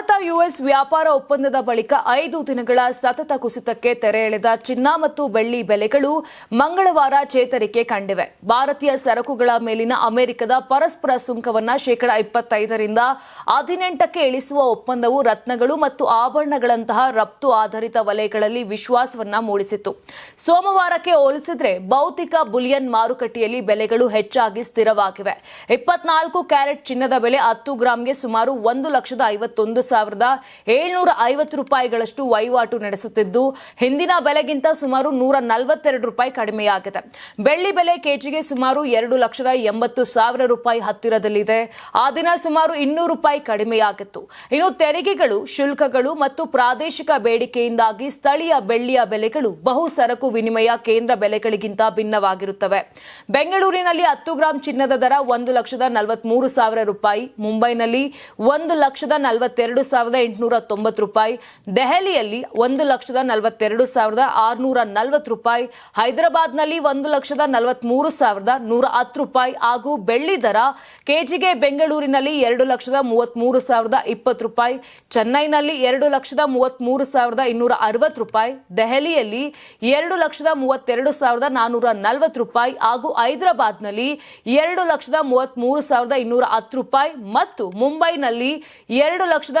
Bharat US ವ್ಯಾಪಾರ ಒಪ್ಪಂದದ ಬಳಿಕ ಐದು ದಿನಗಳ ಸತತ ಕುಸಿತಕ್ಕೆ ತೆರೆ ಎಳೆದ ಚಿನ್ನ ಮತ್ತು ಬೆಳ್ಳಿ ಬೆಲೆಗಳು ಮಂಗಳವಾರ ಚೇತರಿಕೆ ಕಂಡಿವೆ. ಭಾರತೀಯ ಸರಕುಗಳ ಮೇಲಿನ ಅಮೆರಿಕದ ಪರಸ್ಪರ ಸುಂಕವನ್ನು ಶೇಕಡ ಇಪ್ಪತ್ತೈದರಿಂದ ಹದಿನೆಂಟಕ್ಕೆ ಇಳಿಸುವ ಒಪ್ಪಂದವು ರತ್ನಗಳು ಮತ್ತು ಆಭರಣಗಳಂತಹ ರಫ್ತು ಆಧಾರಿತ ವಲಯಗಳಲ್ಲಿ ವಿಶ್ವಾಸವನ್ನ ಮೂಡಿಸಿತು ಸೋಮವಾರಕ್ಕೆ ಹೋಲಿಸಿದ್ರೆ ಭೌತಿಕ ಬುಲಿಯನ್ ಮಾರುಕಟ್ಟೆಯಲ್ಲಿ ಬೆಲೆಗಳು ಹೆಚ್ಚಾಗಿ ಸ್ಥಿರವಾಗಿವೆ. ಇಪ್ಪತ್ನಾಲ್ಕು ಕ್ಯಾರೆಟ್ ಚಿನ್ನದ ಬೆಲೆ ಹತ್ತು ಗ್ರಾಂಗೆ ಸುಮಾರು ಒಂದು ಲಕ್ಷದ ಐವತ್ತೊಂದು ಸಾವಿರದ ಏಳ್ನೂರ ಐವತ್ತು ರೂಪಾಯಿಗಳಷ್ಟು ವಹಿವಾಟು ನಡೆಸುತ್ತಿದ್ದು, ಹಿಂದಿನ ಬೆಲೆಗಿಂತ ಸುಮಾರು ನೂರ ನಲವತ್ತೆರಡು ರೂಪಾಯಿ ಕಡಿಮೆಯಾಗಿದೆ. ಬೆಳ್ಳಿ ಬೆಲೆ ಕೆಜಿಗೆ ಸುಮಾರು ಎರಡು ಲಕ್ಷದ ಎಂಬತ್ತು ಸಾವಿರ ರೂಪಾಯಿ ಹತ್ತಿರದಲ್ಲಿದೆ. ಆ ದಿನ ಸುಮಾರು ಇನ್ನೂರು ರೂಪಾಯಿ ಕಡಿಮೆಯಾಗಿತ್ತು. ಇನ್ನು ತೆರಿಗೆಗಳು, ಶುಲ್ಕಗಳು ಮತ್ತು ಪ್ರಾದೇಶಿಕ ಬೇಡಿಕೆಯಿಂದಾಗಿ ಸ್ಥಳೀಯ ಬೆಳ್ಳಿಯ ಬೆಲೆಗಳು ಬಹು ಸರಕು ವಿನಿಮಯ ಕೇಂದ್ರ ಬೆಲೆಗಳಿಗಿಂತ ಭಿನ್ನವಾಗಿರುತ್ತವೆ. ಬೆಂಗಳೂರಿನಲ್ಲಿ ಹತ್ತು ಗ್ರಾಂ ಚಿನ್ನದ ದರ ಒಂದು ಲಕ್ಷದ ನಲವತ್ಮೂರು ಸಾವಿರ ರೂಪಾಯಿ, ಮುಂಬೈನಲ್ಲಿ ಒಂದು ಲಕ್ಷದ ನಲವತ್ತೆರಡು ಸಾವಿರದ ಎಂಟುನೂರ ತೊಂಬತ್ತು ರೂಪಾಯಿ. ದೆಹಲಿಯಲ್ಲಿ ಒಂದು ಲಕ್ಷದ ನಲವತ್ತೆರಡು ಸಾವಿರದ ಆರುನೂರ ನಲವತ್ತು ರೂಪಾಯಿ. ಹೈದರಾಬಾದ್ನಲ್ಲಿ ಒಂದು ಲಕ್ಷದ ನಲವತ್ಮೂರು ಸಾವಿರದ ನೂರ ಹತ್ತು ರೂಪಾಯಿ. ಹಾಗೂ ಬೆಳ್ಳಿ ದರ ಕೆಜಿಗೆ ಬೆಂಗಳೂರಿನಲ್ಲಿ ಎರಡು ಲಕ್ಷದ ಮೂವತ್ಮೂರು ಸಾವಿರದ ಇಪ್ಪತ್ತು ರೂಪಾಯಿ. ಚೆನ್ನೈನಲ್ಲಿ ಎರಡು ಲಕ್ಷದ ಮೂವತ್ಮೂರು ಸಾವಿರದ ಇನ್ನೂರ ಅರವತ್ತು ರೂಪಾಯಿ. ದೆಹಲಿಯಲ್ಲಿ ಎರಡು ಲಕ್ಷದ ಮೂವತ್ತೆರಡು ಸಾವಿರದ ನಾನೂರ ನಲವತ್ತು ರೂಪಾಯಿ. ಹಾಗೂ ಹೈದರಾಬಾದ್ನಲ್ಲಿ ಎರಡು ಲಕ್ಷದ ಮೂವತ್ಮೂರು ಸಾವಿರದ ಇನ್ನೂರ ಹತ್ತು ರೂಪಾಯಿ. ಮತ್ತು ಮುಂಬೈನಲ್ಲಿ ಎರಡು ಲಕ್ಷದ